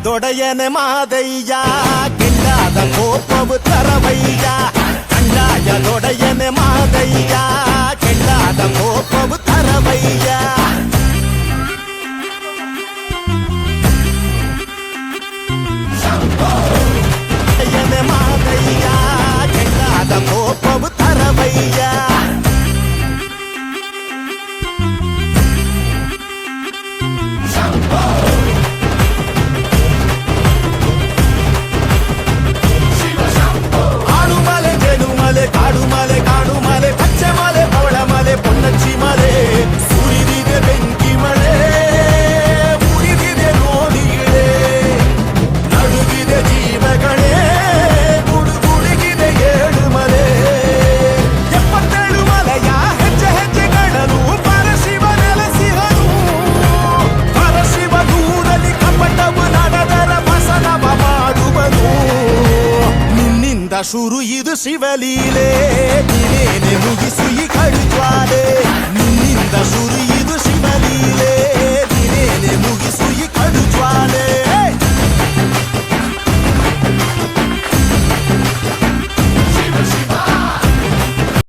அதொடையன மாதையா கில்லாத கோப்பவு काढू கஷுரு இது சிவலீலே.